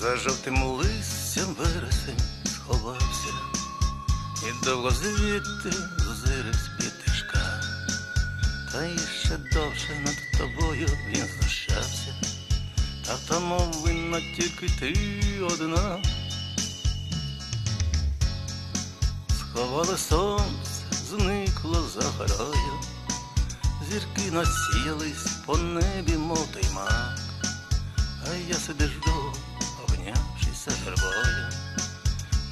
За жовтим листям вересень сховався, і довго звідти зиривсь пітишка, та іще довше над тобою він знущався, та тому винна тільки ти одна. Сховали сонце, зникло за горою, зірки насіялись по небі, мов той мак, а я собі жду, обнявшися вербою,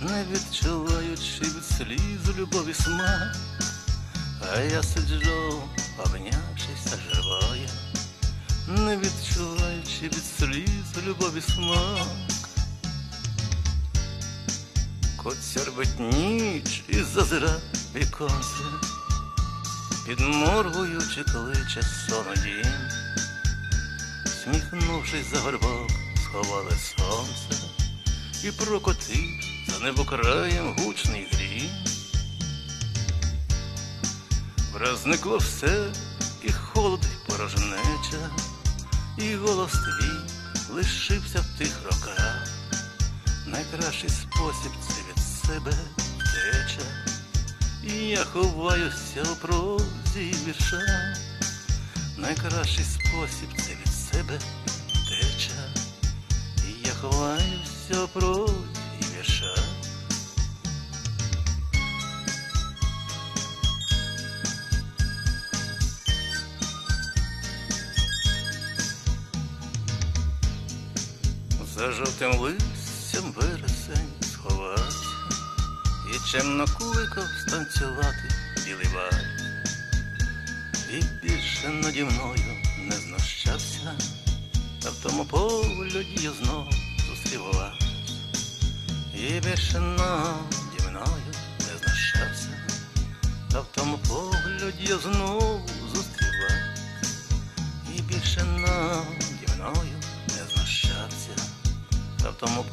не відчуваючи від сліз любові смак, а я сиджу, обнявшися живою, не відчуваючи від сліз любові смак. Кот сярбить ніч і зазира віконце, підморгуючи кличе сон дім, сміхнувшись за горбок, сховали сонце, і прокотив за небокраєм гучний грім. Враз зникло все, і холод, і порожнеча, і голос твій лишився в тих роках. Найкращий спосіб це від себе втеча, і я ховаюся у прозі вірша. Найкращий спосіб це від себе втеча, і я ховаюся у За жовтим листям вересень сховався, і чемно куликав станцювати білий вальс. І більше наді мною не знущався, та в тому погляді я знов зустрів вас. І більше наді мною не знущався, та в тому погляді я знов тому